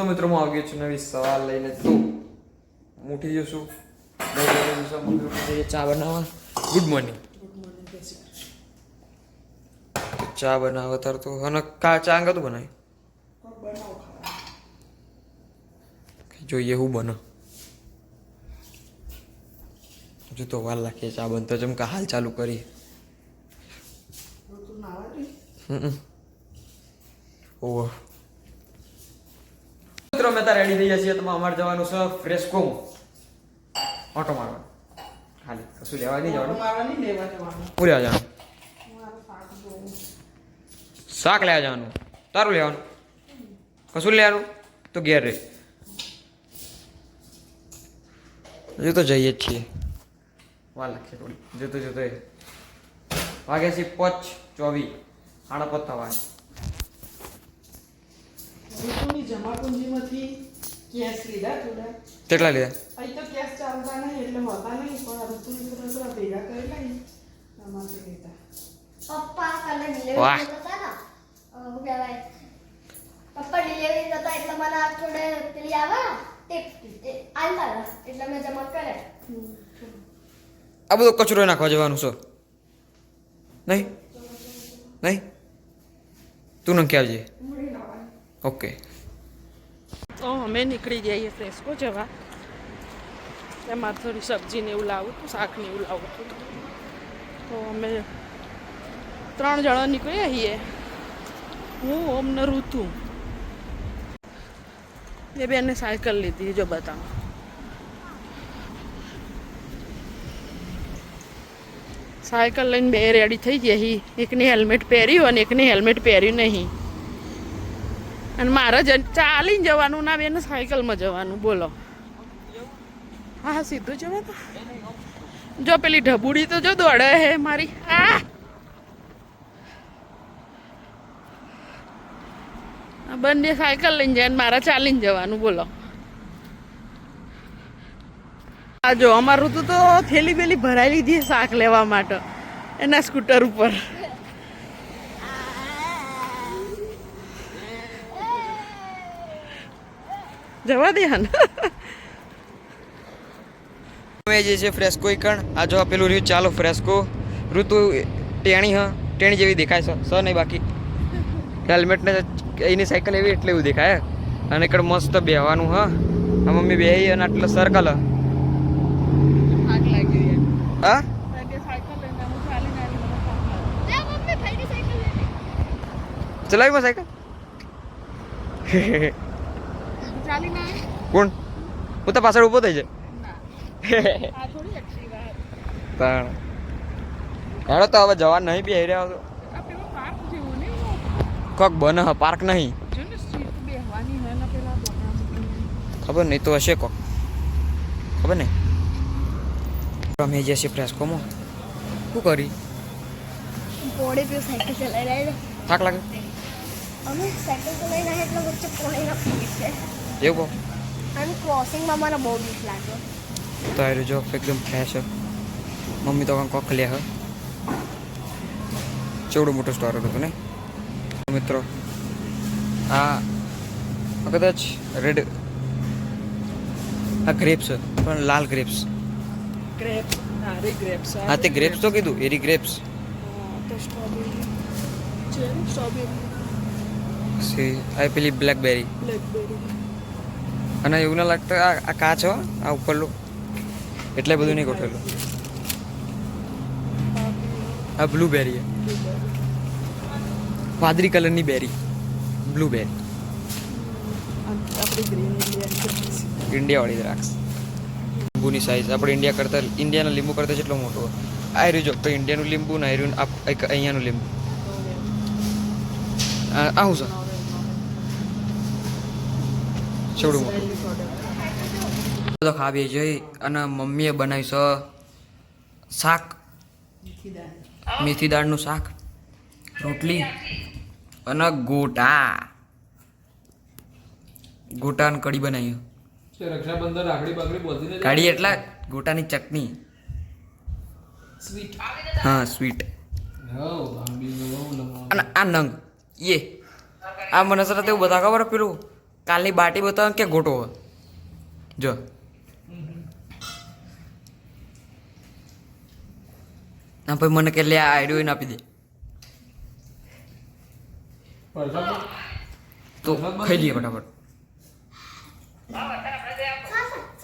તો મિત્રો હું આવી ગયો છું નવી સવાલ લઈને. તો હું ઉઠી પપ્પા જઈએ ચા બનાવવા. ગુડ મોર્નિંગ ચા બનાવો તાર તો અને કા ચા અંગા તું બનાવી? જોઈએ હું બનો. હજુ તો વાર લાગે ચા બનતો જેમ કે હાલ ચાલુ કરી હમ. ઓહો. મિત્રો અમે ત્યાં રેડી થઈ છીએ. તમારે અમારે જવાનું છે ફ્રેસ્કો ઓટો મારવા. ખાલી કશું લેવા નહીં જવાનું. પૂરે જવાનું. શાક લેવા જવાનું. તારું લેવાનું? કશું લેવાનું? તો ઘેર રે હજુ તો જઈએ જ છીએ. વાર લાગશે થોડી. જોતો જોતો વાગે છે પચ ચોવીસ. સાડા થવાની. થવા ઋતુની જમાપુંજીમાંથી કેસ લીધા થોડા કેટલા લીધા? અહીં તો કેસ ચાલતા નહીં એટલે હોતા નહીં પણ ઋતુની થોડા થોડા ભેગા કરેલા ને આમાંથી લીધા પપ્પા કાલે ડિલેવરી હતા? અ, શું કહેવાય પપ્પા ડિલિવરી કરતા એટલે મને આ થોડે પેલી આવે ટીપ આલતા એટલે મેં જમા કરે આ બધો કચરો નાખવા જવાનું છો. નહીં? નહીં? તું નંખી આવજે. ઓકે. તો અમે નીકળી જઈએ ફ્રેસ્કો જવા. એમાં થોડી સબ્જીને એવું લાવું હતું શાક ને એવું લાવું હતું. તો અમે ત્રણ જણા નીકળ્યા છીએ. હું, ઓમ ને ઋતુ. એ બેને સાયકલ લીધી જો બતાવો. સાયકલ લઈને બે રેડી થઈ ગયા હી એકને હેલ્મેટ પહેર્યું અને એકને હેલ્મેટ પહેર્યું નહીં. અને મારે જ ચાલીને જવાનું ના બેન સાયકલમાં જવાનું, બોલો. હા, સીધું તો. જો પેલી ઢબુડી તો જો દોડે હે મારી. આ! બંને સાયકલ લઈને જાય મારે ચાલીને જવાનું, બોલો. આ જો, અમારું તો થેલી બેલી ભરાઈ લીધી શાક લેવા માટે, એના સ્કૂટર ઉપર. જવા દે હન. અમે જે છે ફ્રેસ્કો કણ આ જો પેલું રહ્યું ચાલો ફ્રેસ્કો. ઋતુ ટેણી હ ટેણી જેવી દેખાય છે સ નહીં બાકી. હેલ્મેટ ને એની સાયકલ એવી એટલે એવું દેખાય અને એકડ મસ્ત બેહવાનું હ. આ મમ્મી બેહી અને આટલો સર્કલ હ. હા? ચલાવી સાયકલ? કોણ? હું તો પાછળ ઊભો થઈ જાય. ના હેડો તો હવે જવા નહીં બી રહ્યા તો. આ પેલો પાર્ક જેવું ને એવો. કોક બને હ પાર્ક નહીં. જો ને ને. ખબર નહીં તો હશે કોક. ખબર નહીં. અમે જશે કોમો શું કરી? પોડે પે સાયકલ ચલાવી રહ્યા થાક લાગે? અમે સાયકલ ચલાવીને રહ્યા એટલે વચ્ચે પોડેના પડી છે. એવું કહો. અને ક્રોસિંગમાં મને બહુ બીક લાગે તો એ જો એકદમ ફ્રેશ હ. મમ્મી તો કોક લે હ. ચેવડો મોટો સ્ટોર હતો ને. મિત્રો આ કદાચ રેડ આ ગ્રેપ્સ પણ લાલ ગ્રેપ્સ ગ્રેપ્સ હા ગ્રેપ્સ હા તે ગ્રેપ્સ તો કીધું એરી ગ્રેપ્સ તો સ્ટ્રોબેરી છે સ્ટ્રોબેરી સી આ પેલી બ્લેકબેરી બ્લેકબેરી અને એવું ના લાગતું આ કાચ હો, આ ઉપરલું. એટલે બધું નહીં ગોઠવેલું. આ બ્લુબેરી વાદળી કલરની બેરી બ્લુબેરી ઇન્ડિયાવાળી દ્રાક્ષ લીંબુની સાઈઝ આપણે ઇન્ડિયા કરતાં ઇન્ડિયાના લીંબુ કરતાં જેટલો મોટો આ રહ્યું જો, તો ઇન્ડિયાનું લીંબુ ને આ રહ્યું અહીંયાનું લીંબુ. આ શું છે? છોડું તો ખાવી જોઈ અને મમ્મીએ બનાવ્યું છે શાક. મેથી દાળનું શાક રોટલી અને ગોટા. ગોટા અને કઢી બનાવી. રક્ષાબંધન રાખડી બાકડી બોલતી કઢી એટલા ગોટાની ચટણી. સ્વીટ હા સ્વીટ અને આ નંગ. એ આ મને સર તેવું બધા ખબર પેલું કાલની બાટી બતાવો કે ગોટો જો. ના ભાઈ મને કે લે આ આઈડિયો આપી દે. તો ખાઈ લઈએ ફટાફટ.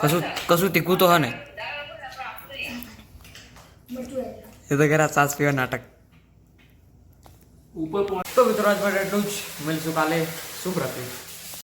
કશું કશું તીખું તો હને? ને એ તો ઘરા સાસ પીવા નાટક. ઉપર તો મિત્રો આજ માટે એટલું જ. મળીશું કાલે. શુભ રાત્રિ.